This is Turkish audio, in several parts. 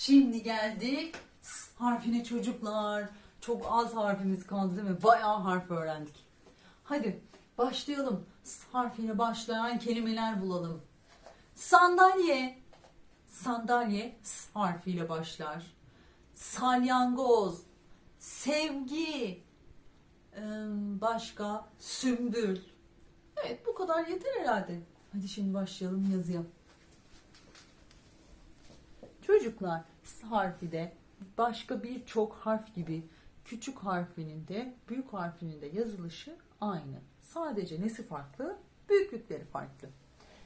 Şimdi geldik S harfine çocuklar. Çok az harfimiz kaldı değil mi? Bayağı harf öğrendik. Hadi başlayalım. S harfiyle başlayan kelimeler bulalım. Sandalye. Sandalye S harfiyle başlar. Salyangoz. Sevgi. Başka sümbül. Evet bu kadar yeter herhalde. Hadi şimdi başlayalım yazıya. Çocuklar S harfi de başka birçok harf gibi küçük harfinin de büyük harfinin de yazılışı aynı. Sadece nesi farklı? Büyüklükleri farklı.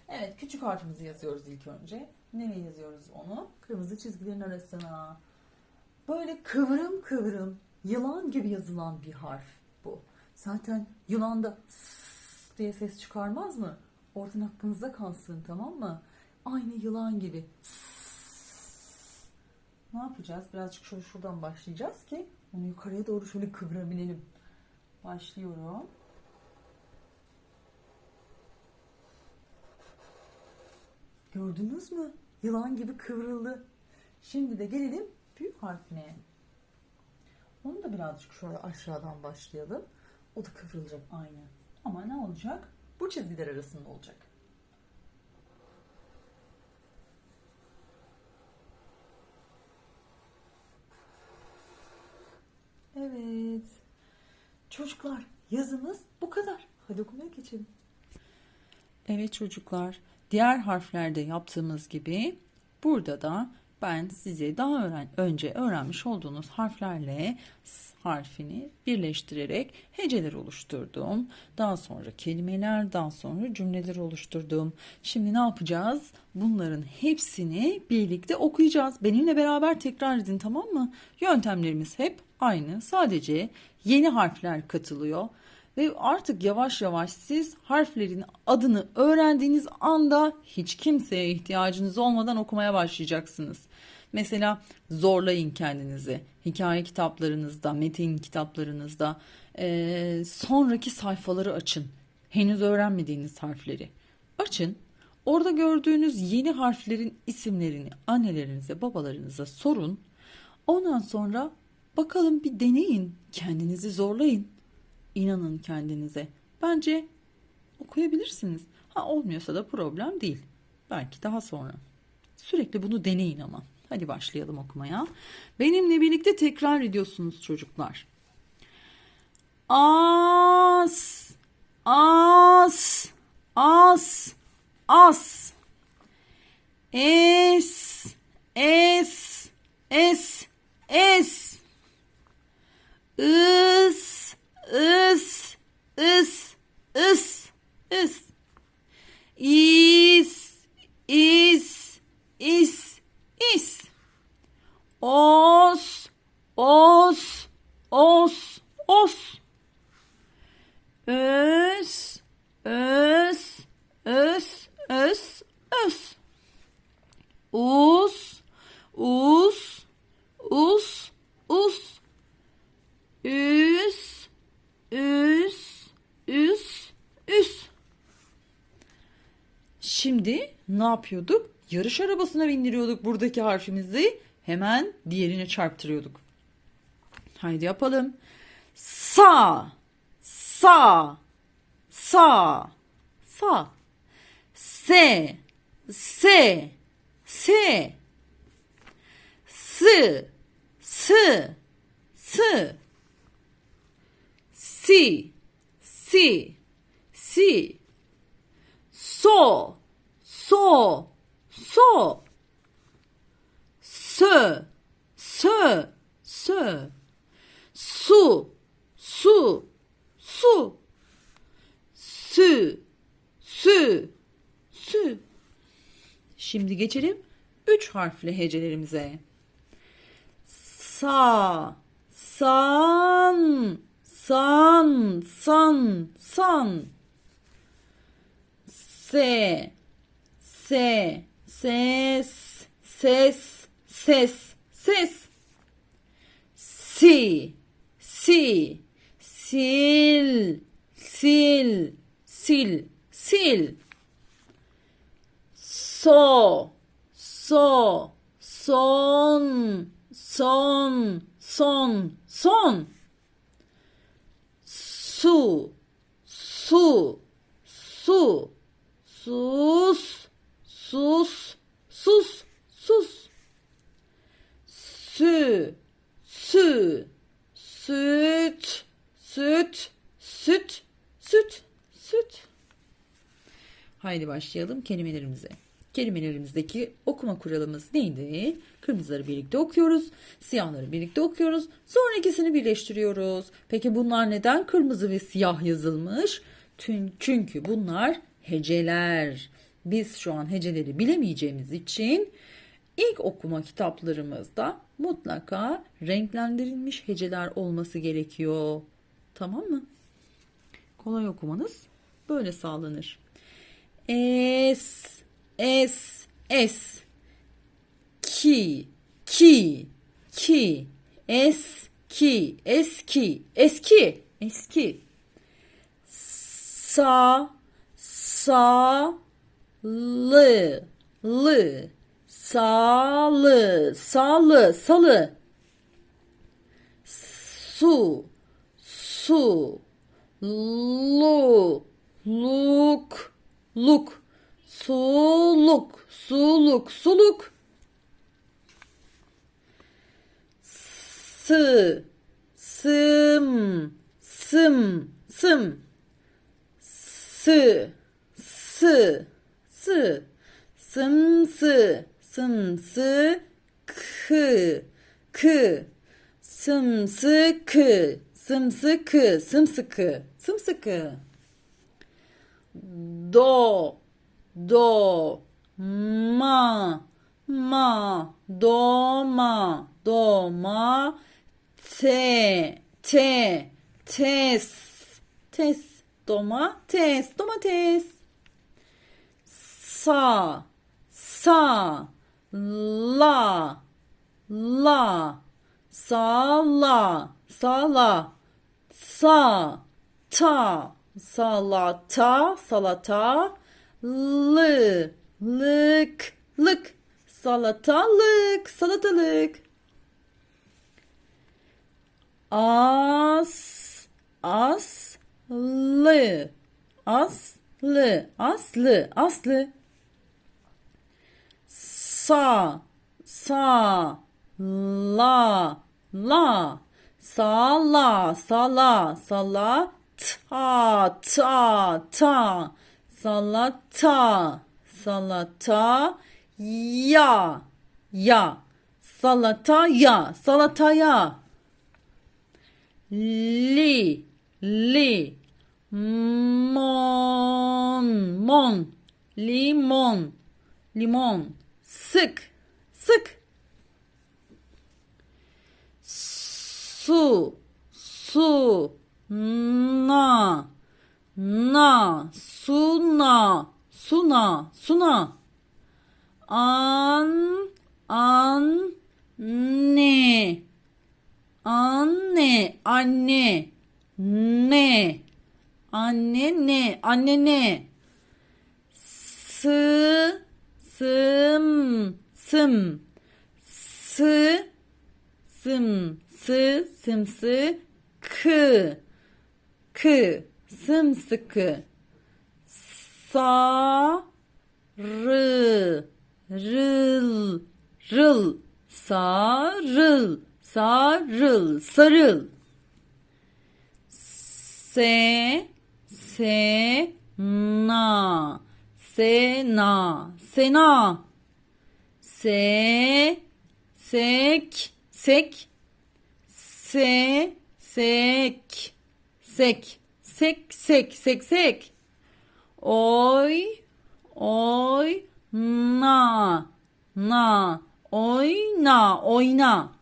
Evet küçük harfimizi yazıyoruz ilk önce. Nereye yazıyoruz onu? Kırmızı çizgilerin arasına. Böyle kıvrım kıvrım yılan gibi yazılan bir harf bu. Zaten yılan da diye ses çıkarmaz mı? Oradan aklınızda kalsın tamam mı? Aynı yılan gibi. Ne yapacağız? Birazcık şöyle şuradan başlayacağız ki onu yukarıya doğru şöyle kıvırabilelim. Başlıyorum. Gördünüz mü? Yılan gibi kıvrıldı. Şimdi de gelelim büyük harfine. Onu da birazcık şöyle aşağıdan başlayalım. O da kıvrılacak aynı. Ama ne olacak? Bu çizgiler arasında olacak. Evet. Çocuklar yazımız bu kadar. Hadi okumaya geçelim. Evet çocuklar, diğer harflerde yaptığımız gibi burada da ben size daha öğren önce öğrenmiş olduğunuz harflerle s harfini birleştirerek heceler oluşturdum. Daha sonra kelimeler, daha sonra cümleler oluşturdum. Şimdi ne yapacağız? Bunların hepsini birlikte okuyacağız. Benimle beraber tekrar edin tamam mı? Yöntemlerimiz hep aynı. Sadece yeni harfler katılıyor. Ve artık yavaş yavaş siz harflerin adını öğrendiğiniz anda hiç kimseye ihtiyacınız olmadan okumaya başlayacaksınız. Mesela zorlayın kendinizi. Hikaye kitaplarınızda, metin kitaplarınızda eee, sonraki sayfaları açın. Henüz öğrenmediğiniz harfleri. Açın. Orada gördüğünüz yeni harflerin isimlerini annelerinize, babalarınıza sorun. Ondan sonra bakalım bir deneyin. Kendinizi zorlayın. İnanın kendinize. Bence okuyabilirsiniz. Ha olmuyorsa da problem değil. Belki daha sonra. Sürekli bunu deneyin ama. Hadi başlayalım okumaya. Benimle birlikte tekrar ediyorsunuz çocuklar. As, as, as, as. Es, es, es, es. Şimdi ne yapıyorduk? Yarış arabasına bindiriyorduk buradaki harfimizi. Hemen diğerine çarptırıyorduk. Haydi yapalım. Sa, sa, sa, sa. Se, se, se. Sı, sı, sı. Si, si, si. So, so, so. Sö, sö, sö. Su, su, su. Sü, sü, sü. Şimdi geçelim üç harfli hecelerimize. Sa, san, san, san, san. Se, se, ses, ses, ses, ses. Si, si, sil, sil, sil, sil. So, so, son, son, son, son. Su, su, su, sus, sus, sus, sus. Sü, sü, süt, süt, süt, süt, süt. Haydi başlayalım kelimelerimize. Kelimelerimizdeki okuma kuralımız neydi? Kırmızıları birlikte okuyoruz, siyahları birlikte okuyoruz. Sonra ikisini birleştiriyoruz. Peki bunlar neden kırmızı ve siyah yazılmış? Çünkü bunlar heceler. Biz şu an heceleri bilemeyeceğimiz için ilk okuma kitaplarımızda mutlaka renklendirilmiş heceler olması gerekiyor. Tamam mı? Kolay okumanız böyle sağlanır. Es, es, es. Ki, ki, ki. Eski, eski, eski, eski. Sa, sa, lı, lı. Salı, salı, salı. Su, su. Lu, luk, luk. Suluk, suluk, suluk. Sı, sım, sım, sım. Sı, sı, sı. Sımsı, sımsı, kı, kı. Sımsıkı, sımsıkı, sımsıkı, sımsıkı. Do, do, ma, ma, do, ma, do, ma, te, te, tes, tes, doma, tes, domates. Sa, sa, la, la, sala, sala, sa, ta, salata, salata, lı, lık, lık, salatalık, salatalık. As, aslı, aslı, aslı, aslı. Sa, sa, la, la, sala, sala, sala, ta, ta, ta, salata, salata, ya, ya, salata ya, salata ya. Li, li, mon, mon, limon, limon, sık, sık. Su, su, na, na, suna, suna, suna. An, an, ne, anne, anne, ne, anne ne, anne ne. Sı, sım, sım, sı, sım, sı, sımsı, kı, kı, sımsıkı. Sa, rı, rıl, rıl, sarıl, sarıl, sarıl. Se, se, na, sena, sena. Se, sek, sek, se, sek, sek, sek, sek, sek, sek. Oy, oy, na, na, oyna, oyna.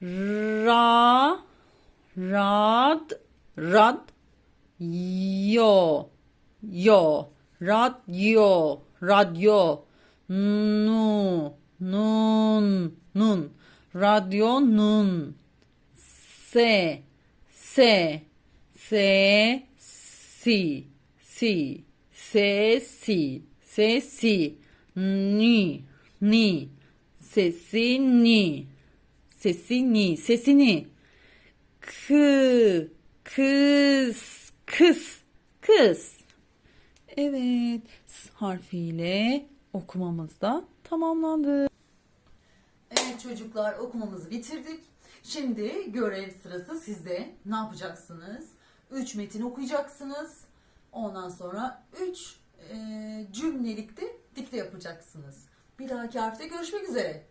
Ra, rad, rad, yo, yo, radyo, radyo, nu, nun, nun, radyo, nun, se, se, se, si, si, se, si, se, si, ni, Ni. Sesini. Sesini. Sesini. Kı. Kız. Kız. Kız. Evet. S harfiyle okumamız da tamamlandı. Evet çocuklar okumamızı bitirdik. Şimdi görev sırası sizde. Ne yapacaksınız? 3 metin okuyacaksınız. Ondan sonra 3 cümlelikte dikte yapacaksınız. Bir dahaki harfte görüşmek üzere.